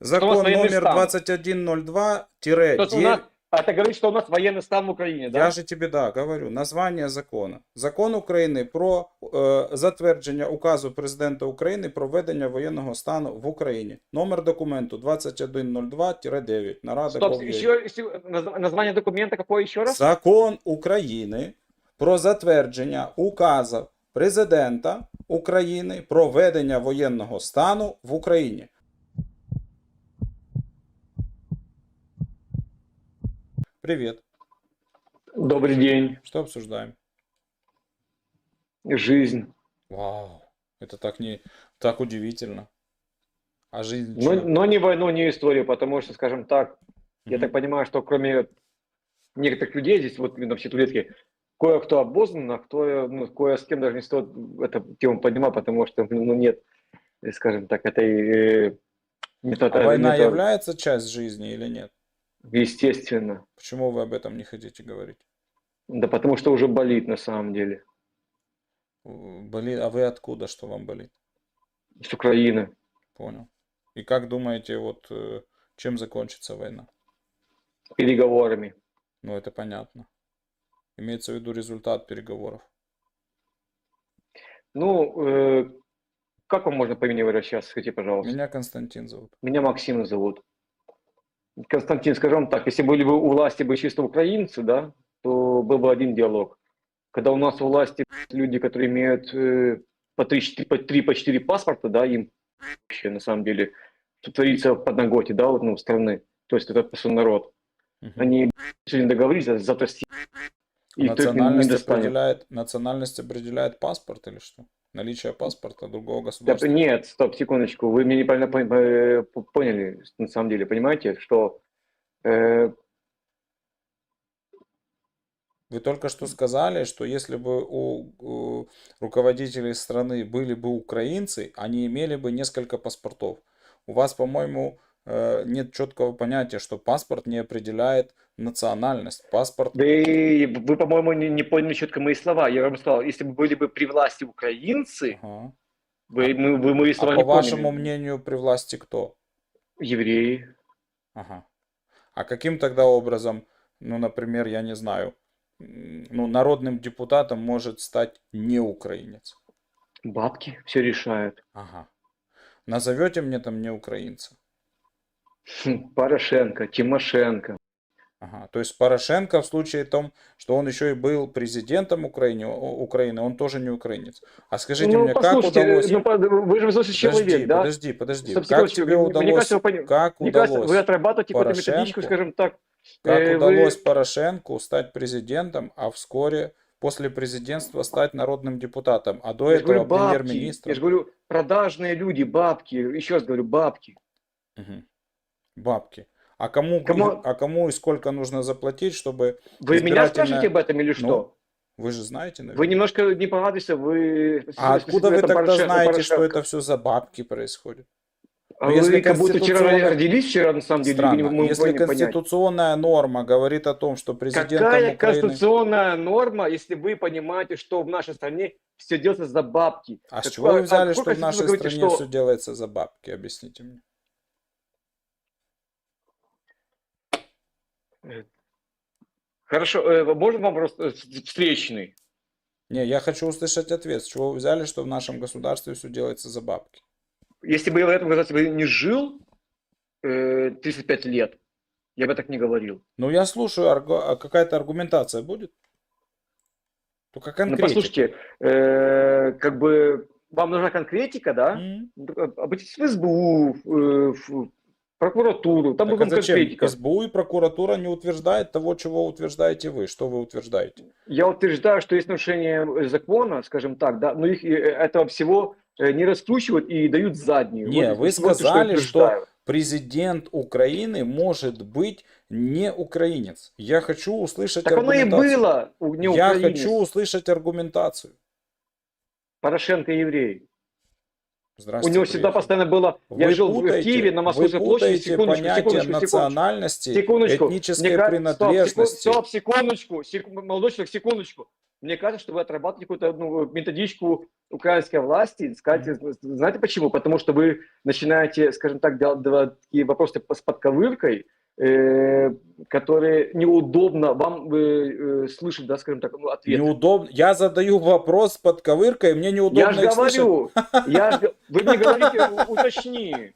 Закон военный номер стан. 2102-9. То есть у нас, а это говорит, что у нас военный стан в Украине, да? Я же тебе да говорю, названня закону. Закон України про е, затвердження указу президента України про введення воєнного стану в Україні. Номер документу 2102-9. Нарада Стоп, Гов.ua. еще, еще наз- название документа какое еще раз? Закон України про затвердження указу президента України про введення воєнного стану в Україні. Привет. Добрый день. Что обсуждаем? Жизнь. Вау, это так не так удивительно. А жизнь Но, но не войну, не историю, потому что, скажем так, я Мгм. так понимаю, что кроме некоторых людей здесь, вот именно в Ситулетке, кое-кто обознан, а кто, ну, кое с кем даже не стоит эту тему поднимать, потому что, ну, нет, э, скажем так, этой... э, не то- А война не то- является часть жизни или нет? Естественно. Почему вы об этом не хотите говорить? Да потому что уже болит на самом деле. Болит, а вы откуда, что вам болит? С Украины. Понял. И как думаете, вот э, чем закончится война? Переговорами. Ну, это понятно. Имеется в виду результат переговоров. Ну, э, как вам можно по имени обращаться, скажите, пожалуйста? Меня Константин зовут. Меня Максим зовут. Константин, скажем так, если были бы у власти бы чисто украинцы, да, то был бы один диалог. Когда у нас у власти люди, которые имеют э, по три, четыре- по три, по четыре паспорта, да, им вообще на самом деле творится в подноготе, да, вот, ну, страны. То есть это просто народ. Мгм. Они сегодня договорились, а завтра и Национальность определяет, национальность определяет паспорт или что? Наличие паспорта другого Да, государства? нет, стоп, секундочку, вы меня неправильно э, поняли, на самом деле, понимаете, что э, Вы только что сказали, что если бы у, у руководителей страны были бы украинцы, они имели бы несколько паспортов. У вас, по-моему, нет четкого понятия, что паспорт не определяет национальность. Паспорт... Вы, вы, по-моему, не, не поняли четко мои слова. Я вам сказал, если бы были бы при власти украинцы, Ага. вы, мы- вы мои А слова по не вашему поняли. мнению, при власти кто? Евреи. Ага. А каким тогда образом, ну, например, я не знаю, ну, народным депутатом может стать не украинец? Бабки все решают. Ага. Назовете мне там не украинца? Хм, Порошенко, Тимошенко. Ага. То есть Порошенко в случае том, что он еще и был президентом Украины, Украины, он тоже не украинец. А скажите ну, мне, как удалось... ну, вы же взрослый человек, Подожди, да? подожди, подожди. Стоп, Как тебе мне- мне удалось, кажется, вы как Мне кажется, удалось, вы отрабатываете какую-то Порошенку? методичку, скажем так. как э, вы- удалось Порошенку стать президентом, а вскоре после президентства стать народным депутатом, а до Я этого премьер-министром? Я же говорю, продажные люди, бабки. Еще раз говорю, бабки. Мгм. Бабки. А кому, Кому- а кому и сколько нужно заплатить, чтобы... Вы меня Избирательная- спрашиваете об этом или что? Вы же знаете, наверное. Вы немножко не по адресу, вы... А откуда вы тогда Порошенко- знаете, что Порошенко. это все за бабки происходит? А Ну, вы если как будто вчера родились вчера, на самом деле, Странно. мы Если не понять. конституционная норма говорит о том, что президентом Какая Украины... конституционная норма, если вы понимаете, что в нашей стране все делается за бабки? А с Какая- чего вы взяли, какой что в нашей вы говорите, стране что- все делается за бабки? Объясните мне. Хорошо, э, можно вопрос э, встречный? Не, я хочу услышать ответ. С чего вы взяли, что в нашем государстве все делается за бабки? Если бы я в этом государстве не жил э, 35 лет, я бы так не говорил. Ну, я слушаю, аргу- а какая-то аргументация будет? Только Ну, конкретика. послушайте, э, как бы вам нужна конкретика, да? Ну, Обратитесь в СБУ, в, в прокуратуру, там Так а зачем? конкретика. СБУ и прокуратура не утверждает того, чего утверждаете вы. Что вы утверждаете? Я утверждаю, что есть нарушение э, закона, скажем так, да, но их э, этого всего э, не раскручивают и дают заднюю. Не, Вот, вы вот что я сказали, что. Президент Украины может быть не украинец. Я хочу услышать Так оно и аргументацию. было не Я украинец. хочу услышать аргументацию. Порошенко еврей. У него всегда постоянно было... Вы я жил в путаете- Киеве на Московской площади. Секундочку, понятие секундочку, секундочку. национальности, Секундочку. этнической Мне принадлежности. Стоп, секундочку. Сек- Молодой человек, секундочку. мне кажется, что вы отрабатываете какую-то ну, методичку украинской власти. Скажите, знаете почему? Потому что вы начинаете, скажем так, делать такие вопросы с подковыркой, которые неудобно вам э, э, слышать, да, скажем так, ну, ответ. Неудобно. Я задаю вопрос с подковыркой, мне Я неудобно же их слышать. говорю, я вы мне говорите, уточни.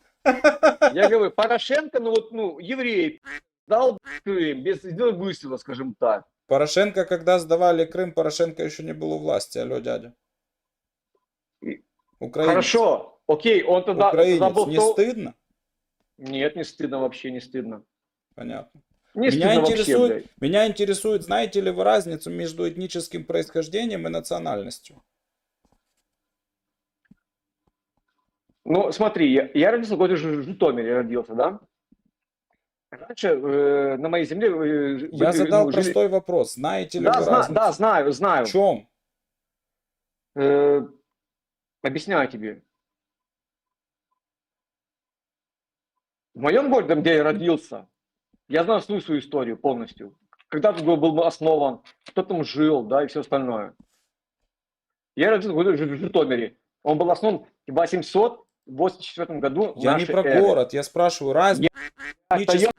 Я говорю, Порошенко, ну вот, ну, еврей, дал Крым без выстрела, скажем так. Порошенко, когда сдавали Крым, Порошенко еще не был у власти. Алло, дядя. Украинец. Хорошо, окей, он тогда, Украинец. был Не кто- стыдно? Нет, не стыдно вообще, не стыдно. Понятно. Не Меня вообще, интересует, блядь. меня интересует, знаете ли вы разницу между этническим происхождением и национальностью? Ну, смотри, я, я родился в городе Жи- Житомире, родился, да? Раньше э, на моей земле... э, Я были, задал ну, жили- простой вопрос. Знаете ли Да, вы зна- разницу? да, знаю, знаю. В чем? Э, объясняю тебе. В моем городе, где я родился, я знаю всю свою историю полностью. Когда тут был, основан, кто там жил, да, и все остальное. Я родился в Житомире. Он был основан в 884 году Я не про эры. город, я спрашиваю разницу между то я-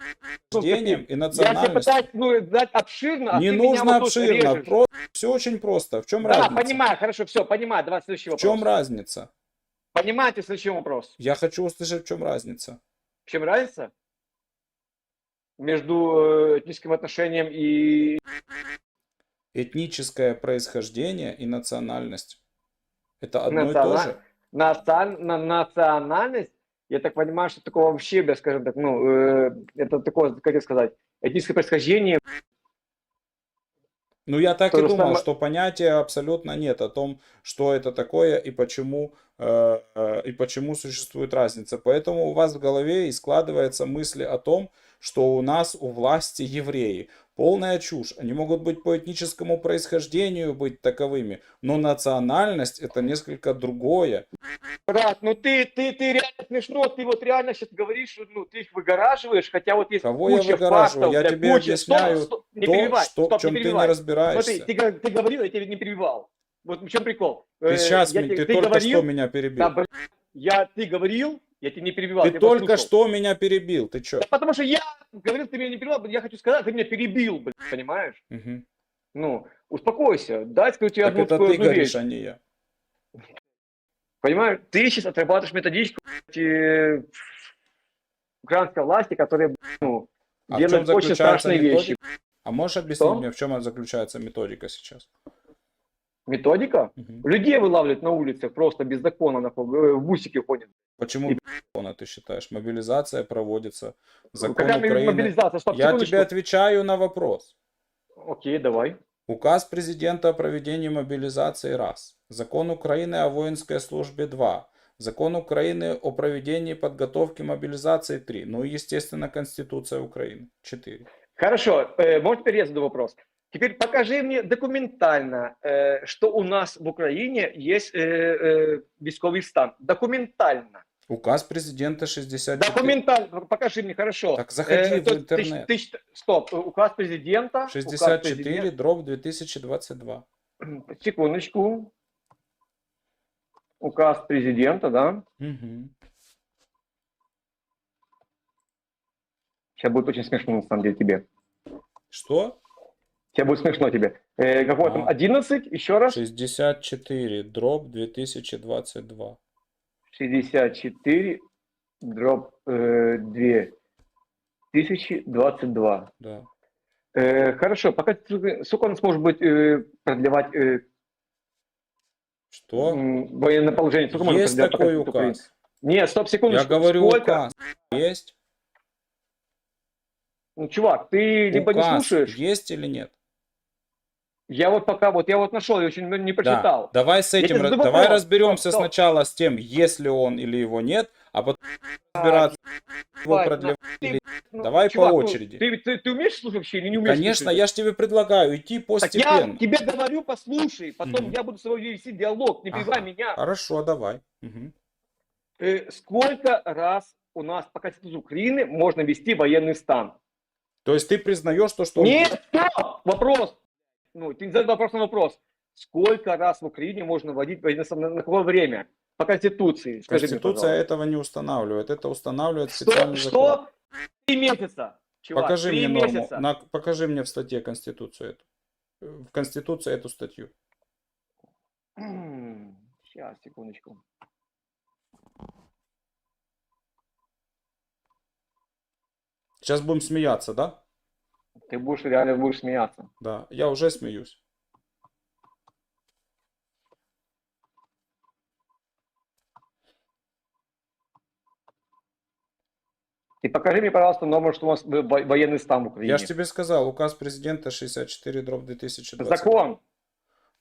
происхождением и Я тебе национальностью. пытаюсь ну, дать обширно, а Не нужно вот обширно, режешь. все очень просто. В чем Да, разница? понимаю, хорошо, все, понимаю. Давай следующий В вопрос. чем разница? Понимаете следующий вопрос? Я хочу услышать, в чем разница. В чем разница? Между э, этническим отношением и... Этническое происхождение и национальность. Это одно и Националь- то же. национ- на- национальность, я так понимаю, что такого вообще, бля, скажем так, ну, э, это такое, как сказать, этническое происхождение, Ну, я так То и думал, самое- что понятия абсолютно нет о том, что это такое и почему, э, э, и почему существует разница. Поэтому у вас в голове и складываются мысли о том, что у нас у власти евреи. Полная чушь. Они могут быть по этническому происхождению быть таковыми, но национальность это несколько другое. брат, ну ты, ты, ты реально смешно, ты вот реально сейчас говоришь, ну, ты их выгораживаешь, хотя вот есть Кого я куча выгораживаю? фактов, Я тебе куча- объясняю Стоп, стоп, не То, что, стоп, в чем не ты не разбираешься. Смотри, ты, ты говорил, я тебя не перебивал. Вот в чем прикол? Ты Э, сейчас, я ты, тебе- только говорил, что меня перебил. да, я, ты говорил, я тебя не перебивал. ты только послушал. что меня перебил. Ты чё? Да потому что я говорил, ты меня не перебивал, я хочу сказать, ты меня перебил, блин, понимаешь? Мгм. Ну, успокойся, дай скажу тебе Так одну это ты одну говоришь, вещь. а не я. Понимаешь, ты сейчас отрабатываешь методичку э, украинской власти, которая, ну, А делает очень страшные вещи. методика? А можешь объяснить Что? мне, в чем заключается методика сейчас? Методика? Мгм. Людей вылавливают на улицах просто без закона, э, в бусики ходят. Почему И- без закона, ты считаешь? Мобилизация проводится. Закон Какая Украины. мобилизация? Стоп, Я секундочку. тебе отвечаю на вопрос. Окей, давай. Указ президента о проведении мобилизации раз. Закон Украины о воинской службе 2. Закон Украины о проведении подготовки мобилизации 3. Ну и, естественно, Конституция Украины 4. Хорошо, э, может теперь я задаю вопрос. Теперь покажи мне документально, э, что у нас в Украине есть э, э, військовий стан. Документально. Указ президента 64. Документально. Покажи мне, хорошо. Так заходи в то интернет. ты счит- стоп, э, указ президента. указ 64 президента. дробь 2022. Секундочку. Указ президента, да? Мгм. Сейчас будет очень смешно, на самом деле, тебе. Что? Сейчас будет смешно тебе. Э, какой там? А. 11? Еще раз? 64 дробь 2022. 64 дробь э, 2022. Да. Э, хорошо, пока сколько он сможет быть э, продлевать э, Что? военное положение? Сколько можно Есть продлевать такой пока- указ. Нет, стоп, Я секундочку. говорю Сколько? указ. Есть? Ну, чувак, ты либо не Указ слушаешь. есть или нет? Я вот пока, вот я вот нашел, я очень не Да. прочитал. Давай с этим, раз- давай разберемся Стоп, стоп. сначала с тем, есть ли он или его нет, а потом разбираться, его Давай, продлевать ты, или ну, Давай по чувак, ну, очереди. ты, ты, ты умеешь слушать вообще или не умеешь Конечно, слушать? я же тебе предлагаю идти Так постепенно. я тебе говорю, послушай, потом Мгм. я буду с тобой вести диалог, не перебивай Ага. меня. Хорошо, давай. Мгм. Э, сколько раз у нас по Конституции Украины можно вести военный стан? То есть ты признаешь то, что... Нет, стоп! Вопрос. Ну, ты не задай вопрос на вопрос. сколько раз в Украине можно вводить на, какое время? По Конституции, скажи мне, Конституция пожалуйста. этого не устанавливает. Это устанавливает Что, специальный закон. что? Три месяца, чувак, Покажи три мне норму. месяца. на- покажи мне в статье Конституцию эту. В Конституции эту статью. Сейчас, секундочку. Сейчас будем смеяться, да? Ты будешь реально будешь смеяться. Да, я уже смеюсь. И покажи мне, пожалуйста, номер, что у нас военный стан в Украине. Я же тебе сказал, указ президента 64 дробь 2020. Закон.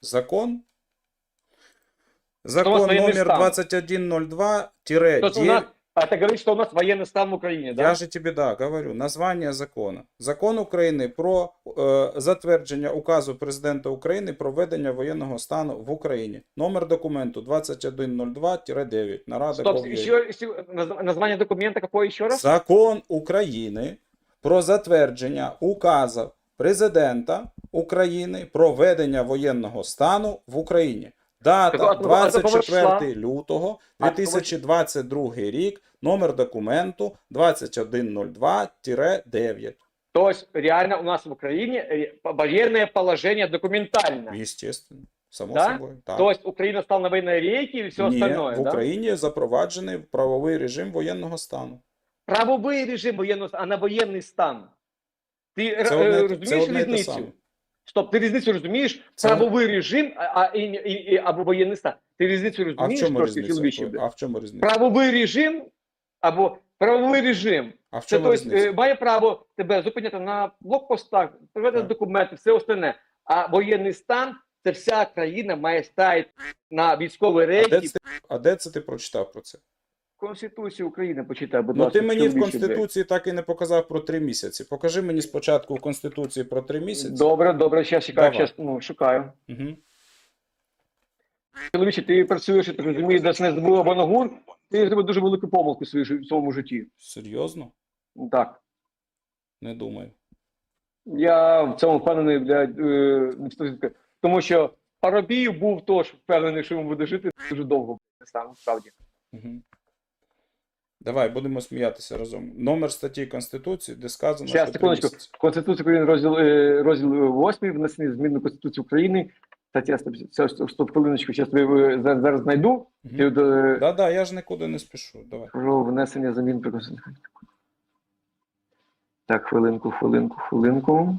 Закон? Закон номер 2102-9. А это говорит, что у нас военный стан в Украине, да? Я же тебе, да, говорю, названня закону. Закон України про е, затвердження указу президента України про введення воєнного стану в Україні. Номер документу 2102-9. Нарада Стоп, Гов.ua. еще, еще наз- название документа какое еще раз? Закон України про затвердження указу президента України про введення воєнного стану в Україні. Дата Так, а то- а то 24 лютого 2022 рік, номер документу 2102-9. То есть реально у нас в Украине э, военное положение документально. Естественно, само Да? собою. Так. То есть Украина стала на военной рейке и все Ні, остальное, в да? Україні запроваджений правовий режим воєнного стану. Правовий режим воєнного стану, а на воєнний стан. Ти Це е, одне, це розумієш одне і те різницю? Стоп, ти різницю розумієш? Це- Правовий режим а, а, і, і, і, або воєнний стан. Ти різницю А в розумієш чому різниця? А в чому різниця? Правовий режим або правовий режим. А в Це чому тобто, різниця? е, має право тебе зупиняти на блокпостах, приведати Так. документи, все остальне. А воєнний стан це вся країна має ставити на військовий А рейки. а де це ти прочитав про це? Конституцію України почитай, будь Ну ласка. ти мені в. Конституції так і не показав про три місяці. Покажи мені спочатку в Конституції про три місяці. Добре, добре, зараз Давай. зараз ну, шукаю. Угу. Чоловіче, ти працюєш, я так розумію, десь не забув або нагур, ти зробив дуже велику помилку в своєму житті. Серйозно? Так. Не думаю. Я в цьому впевнений, блядь, е, тому що Парубіїв був теж впевнений, що він буде жити дуже довго, справді. Угу. Давай, будемо сміятися разом. Номер статті Конституції, де сказано, Щас, що секундочку. Конституція України, розділ, е, розділ 8, внесені зміни до Конституції України. Стаття 150, хвилиночку, зараз зараз, знайду. Ти, Угу. е, Да, да, я ж нікуди не спішу. Давай. Про внесення змін при Конституції. Так, хвилинку, хвилинку, хвилинку.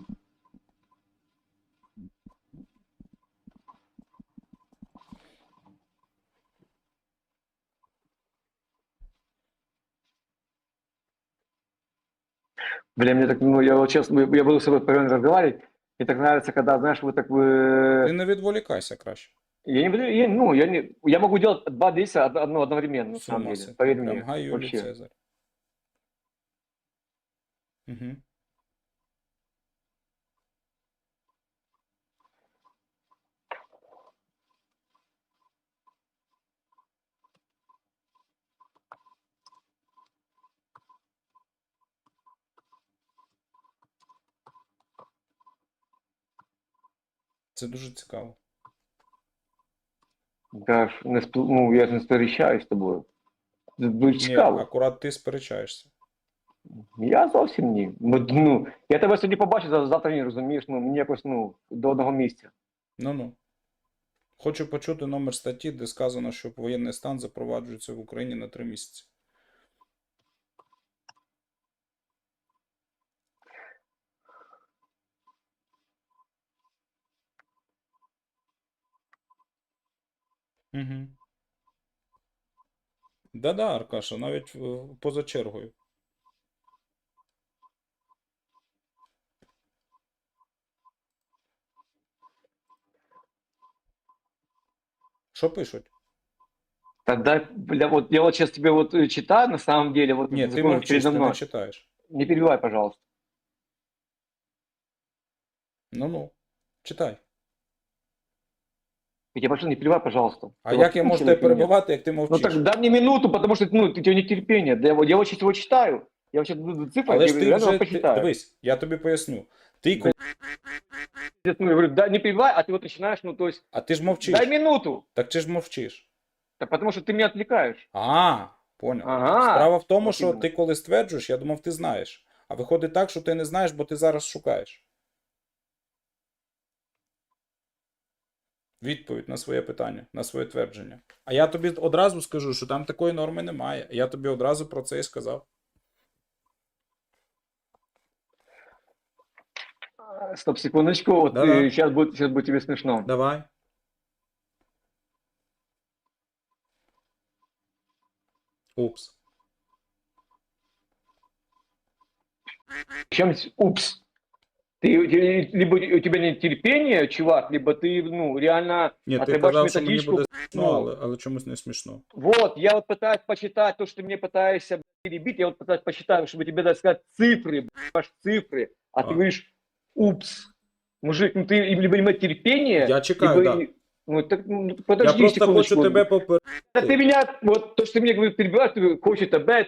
Бля, мне так, ну, я вот честно, я буду с собой постоянно разговаривать, мне так нравится, когда, знаешь, вы так вы... Ти не відволікайся краще. Я не буду, я, ну, я не, я могу делать два действия од- одно одновременно, на С самом ума деле, сойти. поверь Прям мне, Гай вообще. Цезарь. Угу. Це дуже цікаво. Я ж не спіл- ну, я ж не сперечаюсь з тобою. Це Дуже Ні, акурат ти сперечаєшся. Я зовсім ні. Ну, ну, я тебе сьогодні побачу, за- завтра ні, розумієш, ну, мені якось, ну, до одного місця. Ну ну. Хочу почути номер статті, де сказано, що воєнний стан запроваджується в Україні на три місяці. Угу. Да-да, Аркаша, навіть е, поза чергою. Що пишуть? Тогда, бля, вот я вот сейчас тебе вот э, читаю, на самом деле, вот Ні, ти закон мовчиш, передо ти мной. не читаєш. Не перебивай, пожалуйста. Ну-ну, читай. Я тебе прошу, не перебивай, пожалуйста. А Ты як я вот можу слушай тебе меня. перебивати, як ти Ну мовчиш? так дай мне минуту, потому что ну, ты, у тебя нетерпение. Да, я, вот- я очень его читаю. Я вообще буду цифры, Але я ж ти реально вже ти, почитаю. дивись, я тобі поясню. Ти коли... Ну, я говорю, да, не перебивай, а ты вот начинаешь, ну, то есть, А ти ж мовчиш. дай минуту. Так чи ж мовчиш? Да потому что ты меня отвлекаешь. А, понял. Ага. Справа в тому, от що іменно. ти коли стверджуєш, я думав, ти знаєш. А виходить так, що ти не знаєш, бо ти зараз шукаєш. Відповідь на своє питання, на своє твердження. А я тобі одразу скажу, що там такої норми немає. Я тобі одразу про це і сказав. Стоп, секундочку, вот Да-да. сейчас будет, сейчас будет тебе смешно. Давай. Упс. Чем, упс. Ты, ты- либо у тебя нет терпения, чувак, либо ты, ну, реально Ні, ти отрываешь казав, що мені методичку. буде смішно, ну. але, але чомусь не смішно. Вот, я вот пытаюсь почитать то, что ты мне пытаешься блядь, перебить, я вот пытаюсь почитать, чтобы тебе дать сказать цифры, блядь, цифры, а, А. ты говоришь, упс. Мужик, ну ты либо иметь терпение, Я чекаю, либо... да. и- Ну, так, ну, Я подожди просто секундочку. хочу тебе попередити. Да ты меня, вот то, что ты мне говоришь, перебиваешь, ты хочешь тебя,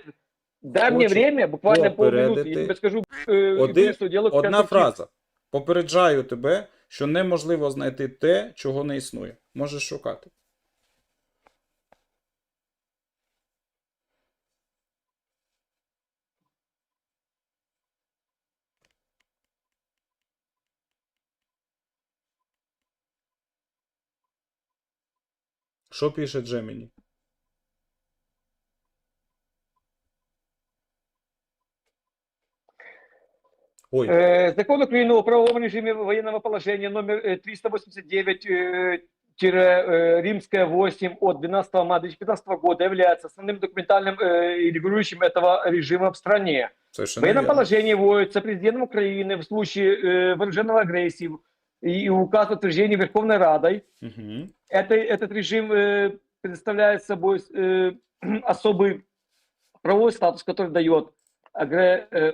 дай мне Хочу время, буквально попередити. я тебе скажу, э, Один- что Одна фраза. Попереджаю тебе, що неможливо знайти те, чого не існує. Можеш шукати. Що пише Джеміні? Ой, Э, Закон Украины о правовом режиме военного положения номер э, 389 э, э, Римская 8 от 12 мая 2015 года является основным документальным э, регулирующим этого режима в стране. не Военное положение вводится президентом Украины в случае э, вооруженной агрессии и указ о утверждении Верховной Радой. Угу. Это, этот режим э, представляет собой э, особый правовой статус, который дает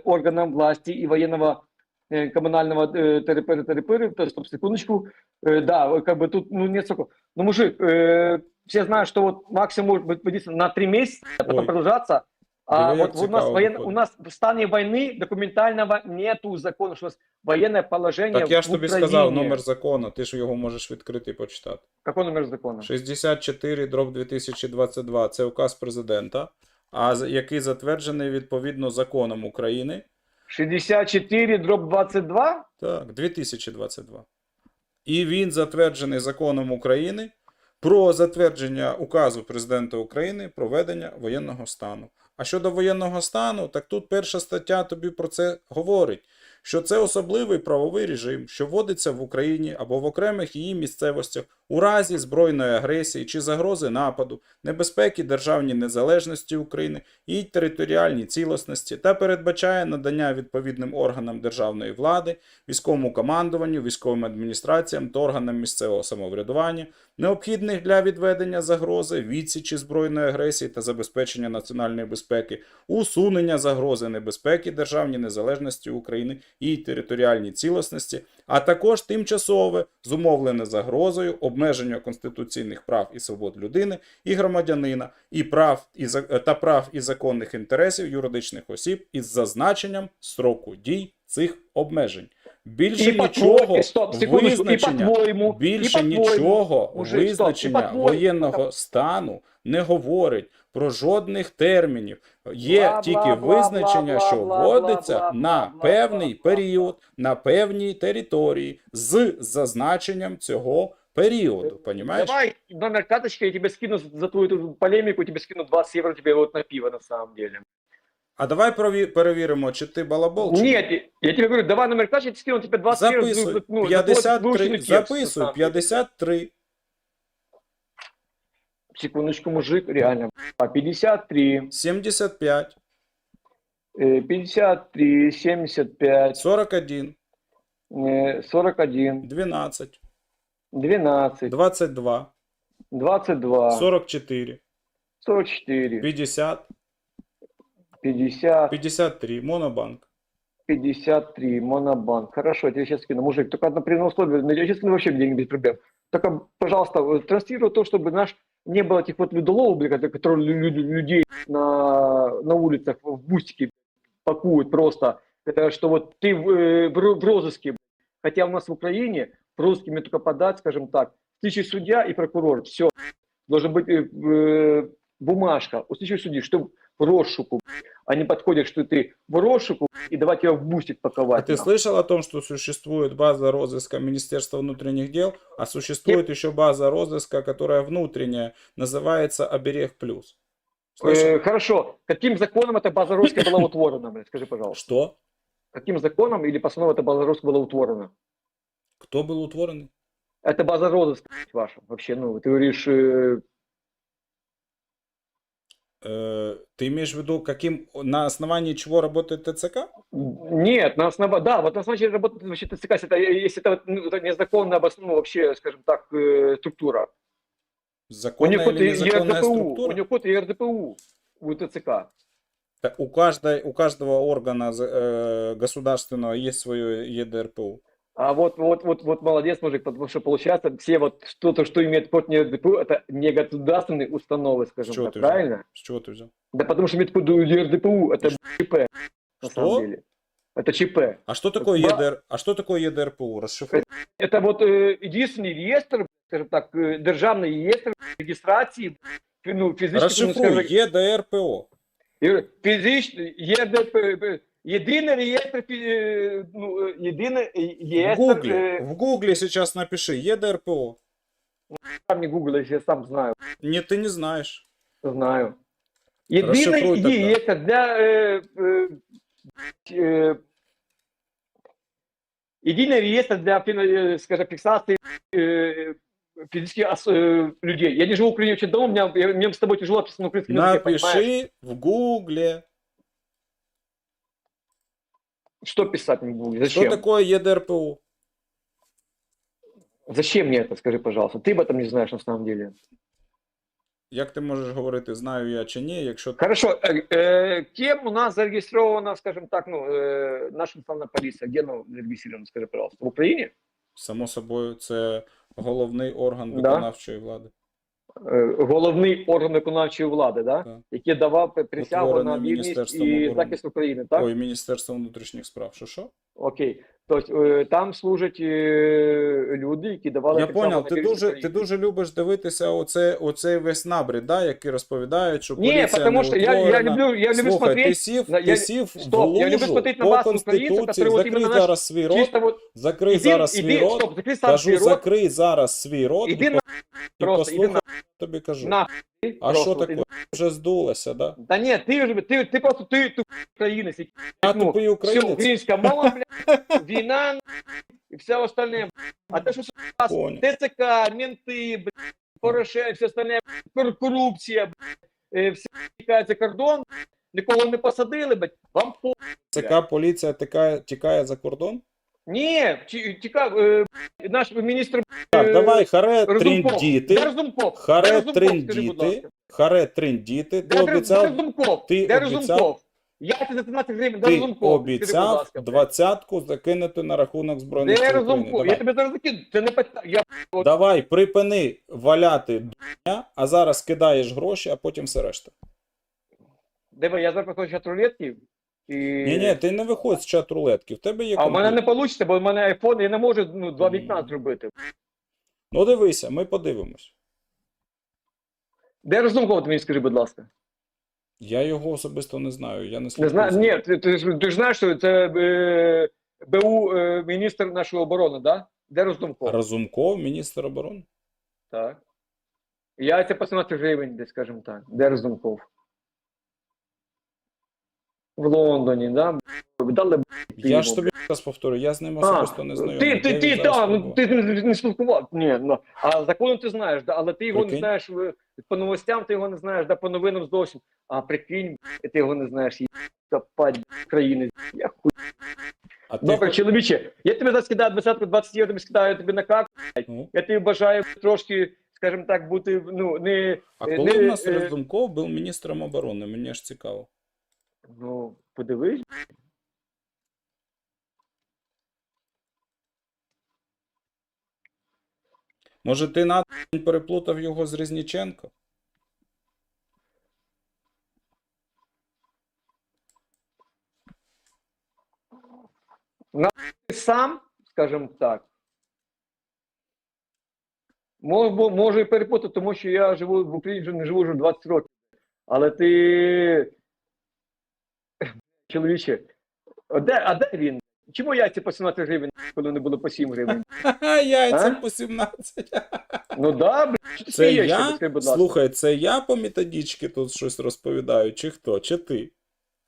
органам власти и военного э, коммунального э, территории, территории, то есть, стоп, секундочку, э, да, вот как бы тут ну, нет столько. Ну, мужик, э, все знают, что вот максимум может быть вводиться на три месяца, а потом Ой. продолжаться. А Диви, вот як у нас, цікаво воен... виходить. у нас в стане войны документального нету закона, что у нас военное положение Так я ж в тобі Украине. сказав номер закону, ти ж його можеш відкрити і почитати. Какой номер закона? 64 дроб 2022 це указ президента, а який затверджений відповідно законом України. 64 дроб 22? Так, 2022. І він затверджений законом України про затвердження указу президента України про ведення воєнного стану. А щодо воєнного стану, так тут перша стаття тобі про це говорить, що це особливий правовий режим, що вводиться в Україні або в окремих її місцевостях у разі збройної агресії чи загрози нападу, небезпеки державній незалежності України і територіальній цілісності та передбачає надання відповідним органам державної влади, військовому командуванню, військовим адміністраціям та органам місцевого самоврядування, необхідних для відведення загрози, відсічі збройної агресії та забезпечення національної безпеки, усунення загрози небезпеки державній незалежності України і територіальній цілісності, а також тимчасове зумовлене загрозою обмеження конституційних прав і свобод людини і громадянина, і прав і за- та прав і законних інтересів юридичних осіб із зазначенням строку дій цих обмежень. Більше І нічого стоп, секундочку, і визначення по-твоєму, більше і нічого стоп, і визначення по-твоєму. воєнного стану не говорить про жодних термінів. Є Бла, тільки бла, визначення, бла, що бла, вводиться бла, бла, на бла, певний бла, бла, період, на певній території з зазначенням цього періоду. Понімаєш? Давай номер карточки, я тебе скину за твою полемику, тебе скину 20 евро тебе вот на пиво на самом деле. А давай прові- перевіримо, чи ти балабол, чи ні. Нет, я тебе говорю, давай номер карточки, я тебе скину тебе 20 евро. Записуй. ну, за твой 53, выученный текст, на записуй, самом деле. 53. Секундочку, мужик, реально. А 53, 75, э, 53, 75, 41, э, 41, 12, 12, 22, 22, 44, 44, 50, 50, 53, Монобанк. 53, Монобанк. Хорошо, я тебе сейчас скину. Мужик, только одно при условии, но я сейчас скину вообще деньги без проблем. Только, пожалуйста, э, транслируй то, чтобы наш не было этих вот людоловов, бля, которые лю- лю- людей на, на улицах в бустике пакуют просто. Это что вот ты в, э, в в розыске, хотя у нас в Украине в розыске мне только подать, скажем так, слідчий судья и прокурор, все, должен быть э, э, бумажка. У слідчого судьи, что в розшуку, они подходят, что ты в розшуку, и давай тебя в бустик А паковать. ты нахуй. слышал о том, что существует база розыска Министерства внутренних дел, а существует еще база розыска, которая внутренняя, называется Оберег Плюс? Слышал? Э, хорошо, каким законом эта база розыска была утворена, блядь, скажи, пожалуйста. Что? Каким законом или постановой эта база розыска была утворена? Кто был утворенный? Это база розыска ваша. Вообще, ну, ты говоришь, э, Э, ты имеешь в виду, каким, на основании чего работает ТЦК? нет, на основании, да, вот на основании работает вообще ТЦК, если это, если это, вот, ну, это незаконная, ну, вообще, скажем так, э, структура. У Законная него или какой-то незаконная ЕРДПУ, у структура? него какой-то ЕРДПУ у ТЦК. Так У, каждой, у каждого органа э, государственного есть свое ЕДРПУ. А вот, вот, вот, вот молодец, мужик, потому что получается все вот что-то, что имеет код не РДПУ, это не государственные установы, скажем чего так, ты взял? правильно? С чего ты взял? Да потому что имеет код ЕРДПУ, это ЧП, на Что? самом деле. Это ЧП. А что такое Ба- ЕДР? А что такое ЕДРПУ? Расшифруй. Это вот е, единственный реєстр, скажем так, е, державний реєстр реєстрації фі- ну, фізичних, ну, Расшифруй. скажем, ЕДРПО. е, фізичний, ЄДП, єдиний реєстр, фі- е, ну, е, єдиний В реєстр, Гугле. е, В Гугле сейчас напиши ЕДРПО. сам не Google, я сам знаю, Нет, ты не знаешь. знаю. Розшифруй Єдиний тогда. реєстр для, е, е, е, єдиний реєстр для, фіна- е, скажем, фіксації е, физических ос- э, людей. Я не живу в Украине очень давно, мне, я- мне с тобой тяжело общаться на украинском языке, понимаешь? Напиши в Гугле. Что писать не буду? Зачем? Что такое ЕДРПУ? Зачем мне это, скажи, пожалуйста? Ты об этом не знаешь на самом деле. Як ти можеш говорити, знаю я чи ні, якщо Хорошо, э, э, кем у нас зарегистрирована, скажем так, ну, э, наша национальная полиция? Где она зарегистрирована, скажи, пожалуйста? В Украине? само собою це головний орган Да. виконавчої влади. Е, Головний орган виконавчої влади, да? Так. який давав присягу на вільність і захист України, так? Ой, Міністерство внутрішніх справ. Що що? Окей. Тобто там служать е, люди, які давали Я поняв, ти дуже, ти дуже любиш дивитися оце, оцей весь набрід, да, який розповідають, що Ні, поліція не что я, я люблю, я люблю Слухай, ти сів, на- ти сів стоп, в я люблю смотреть на по вас, Конституції. Закрий наш- зараз свій рот, чисто вот закрий Іди- зараз свій рот, стоп, закрий сам кажу, свій рот. закрий зараз свій рот Іди і, на- по- і просто, іди послухай, що тобі кажу. на А просто, що от таке? іди. Вже здулося, да? Да нет, ты уже, ты, ты просто, ты, ты українець. який, Я ну, тупий Все, українець. українська мова, блядь, війна і все остальне. А те, що зараз Понял. ТЦК, менти, блядь, Порошенко, все остальне, кор- корупція, блядь, е, все тікає за кордон, нікого не посадили, блядь, вам по... ЦК поліція тікає, тікає за кордон? Ні, ті- тікав, е, наш міністр Так, Е, давай, харе. Разумков? Харе ласка? Харе трендіти. Ти Де, обіцяв, Разумков? ти обіцяв- Я тебе за 13 гривень, ти обіцяв двадцятку закинути на рахунок Збройних сил України. Я тебе зараз закину. Це не питання. Я... Давай, припини валяти дня, а зараз кидаєш гроші, а потім все решта. Диви, я зараз чат рулетки. І... Ні, ні, ти не виходь з чат рулетки. В тебе є А в мене не вийде, бо в мене айфон, я не можу ну, два вікна зробити. Ну дивися, ми подивимось. Де Разумков, ти мені скажи, будь ласка? Я його особисто не знаю. Я не Не знаю, ні, ти, ти, ж- ти ж знаєш, що це е, БУ е, міністр нашої оборони, да? Де Разумков? Разумков, міністр оборони. Так. Я це по 17 гривень, десь, скажімо так. Де Разумков? В Лондоні, да? Дали б Я ж тобі раз повторю, я з ним особисто не знайомий. Ти, ти, ти, да, ну, ти не, не спілкував. Ні, ну, а законом ти знаєш, да, але ти його Прикинь. не знаєш в- по новостям, ти його не знаєш, да, по новинам зовсім. А прикинь, ти його не знаєш, копать країни. Я хуй. А ти Добре, чоловіче, я тобі зараз скидаю 20 20 євро, тобі скидаю тобі на карту. Ну, Я тобі бажаю трошки, скажімо так, бути, ну, не, А Е, коли не, у нас е, Разумков був міністром оборони? Мені ж цікаво. Ну, подивись. Може, ти на переплутав його з Різніченко? сам, скажімо так, можу, можу і перепутати, тому що я живу в Україні вже не живу вже 20 років. Але ти, чоловіче, а де, а де він? Чому яйця по 17 гривень, коли не було по 7 гривень? Яйця А? по 17. Ну да, блядь, що ти Це смієшся, я? скажи, будь ласка. Слухай, це я по методичці тут щось розповідаю, чи хто? Чи ти?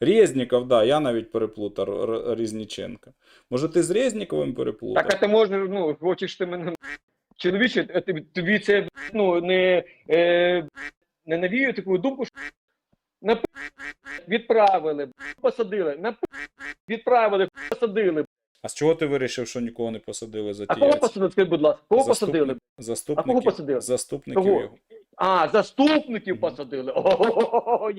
Резніков, да, я навіть переплутав Р- Р- Різніченка. Може, ти з Резніковим переплутав? Так, а ти можеш, ну, хочеш ти мене. Чоловіче, а тобі це ну, не, е, не навіює таку думку, що на відправили, посадили, на відправили, посадили. А з чого ти вирішив, що нікого не посадили за А ті кого посадили, скажіть, будь ласка, кого Заступ... посадили? Заступників, А кого посадили? Заступників Кого? його. А, заступників посадили. Ого,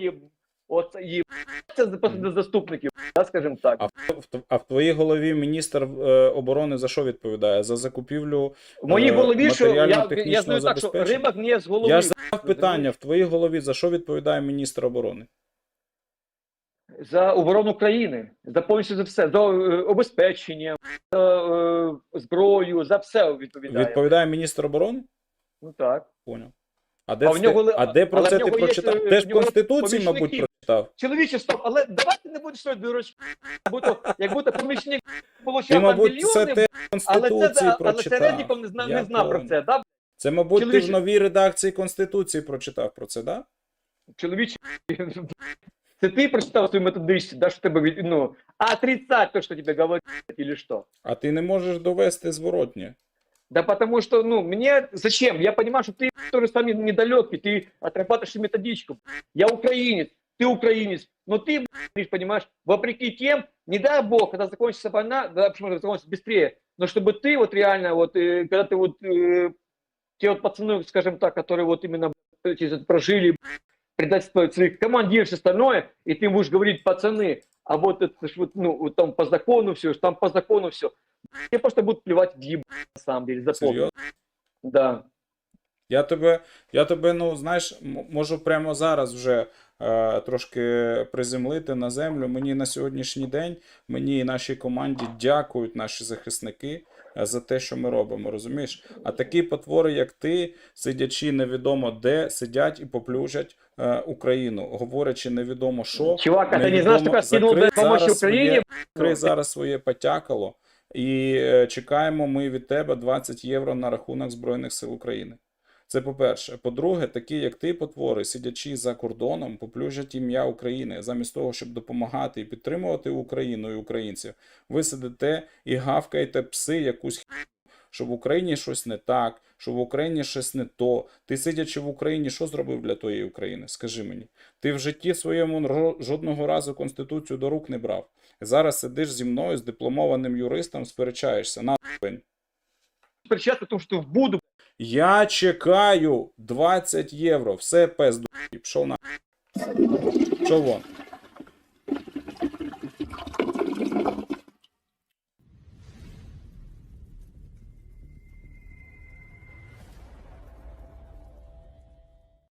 їб. Оце. Це посадили заступників, да, скажімо так. А в, в- а в твоїй голові міністр е, оборони за що відповідає? За закупівлю. В моїй е, голові, що я, я знаю так, що рибак не з голови. Я ж задав питання в твоїй голові, за що відповідає міністр оборони? за оборону країни, за повністю за все, за е, обезпечення, за е, зброю, за все відповідає. Відповідає міністр оборони? Ну так. Поняв. А де, А в нього а де про але це в ти нього є, прочитав? е, Теж в в нього Конституції, мабуть, помічники прочитав. Чоловіче, стоп, але давайте не будеш щось дурочки. Будто, як будто помічник Ти, получав там мабуть, це мільйони, те в але це, Конституції да, але прочитав. Середніков не знав, Я не знав про понял. це, да? Це, мабуть, ти в Чоловіче- новій редакції Конституції прочитав про це, да? Чоловіче, це ти прочитав свою методичці, да, що тебе, від- ну, отрицать то, что тебе говорят, или что? А ти не можеш довести зворотнє. Да потому что, ну, мне зачем? Я понимаю, что ты тоже сам недалекий, ты отрабатываешь методичку. Я украинец, ты украинец, но ты, понимаешь, вопреки тем, не дай бог, когда закончится война, да, почему она закончится быстрее, но чтобы ты вот реально, вот, э, когда ты вот, э, те вот пацаны, скажем так, которые вот именно прожили предательство своих командиров, все остальное, и ты будешь говорить, пацаны, а вот это вот, ну, вот там по закону все, там по закону все. Тебе просто будут плевать в еб, на самом деле, запомни. Да. Я тебе, я тебе, ну, знаєш, м- можу прямо зараз вже е, трошки приземлити на землю. Мені на сьогоднішній день, мені і нашій команді дякують наші захисники е, за те, що ми робимо, розумієш? А такі потвори, як ти, сидячи невідомо де, сидять і поплюжать е, Україну, говорячи невідомо що. Чувак, а ты не невідомо- знаешь, сколько скинул закрий для Украине? своє- Закрий зараз своє потякало і е, чекаємо ми від тебе 20 євро на рахунок Збройних сил України. Це по-перше. По-друге, такі, як ти, потвори, сидячи за кордоном, поплюжать ім'я України. Замість того, щоб допомагати і підтримувати Україну і українців, ви сидите і гавкаєте пси якусь хі**, що в Україні щось не так, що в Україні щось не то. Ти сидячи в Україні, що зробив для тої України? Скажи мені. Ти в житті своєму жодного разу Конституцію до рук не брав. Зараз сидиш зі мною, з дипломованим юристом, сперечаєшся. На пень. Встречаться, потому что в Буду Я чекаю 20 євро. Все пес пішов на. Вон?